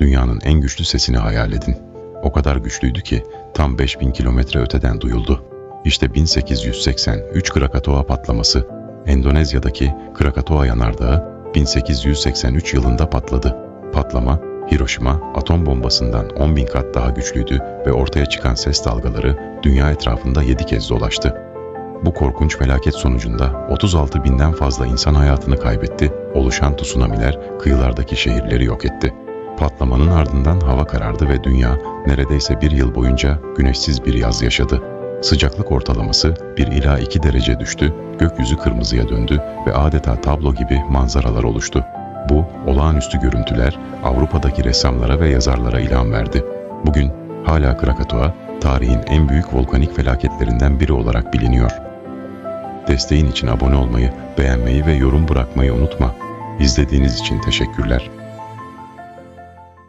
Dünyanın en güçlü sesini hayal edin. O kadar güçlüydü ki tam 5000 kilometre öteden duyuldu. İşte 1883 Krakatoa patlaması, Endonezya'daki Krakatoa yanardağı 1883 yılında patladı. Patlama, Hiroşima atom bombasından 10 bin kat daha güçlüydü ve ortaya çıkan ses dalgaları dünya etrafında 7 kez dolaştı. Bu korkunç felaket sonucunda 36 binden fazla insan hayatını kaybetti, oluşan tsunamiler kıyılardaki şehirleri yok etti. Patlamanın ardından hava karardı ve dünya neredeyse bir yıl boyunca güneşsiz bir yaz yaşadı. Sıcaklık ortalaması 1 ila 2 derece düştü, gökyüzü kırmızıya döndü ve adeta tablo gibi manzaralar oluştu. Bu olağanüstü görüntüler Avrupa'daki ressamlara ve yazarlara ilham verdi. Bugün hala Krakatoa, tarihin en büyük volkanik felaketlerinden biri olarak biliniyor. Desteğin için abone olmayı, beğenmeyi ve yorum bırakmayı unutma. İzlediğiniz için teşekkürler.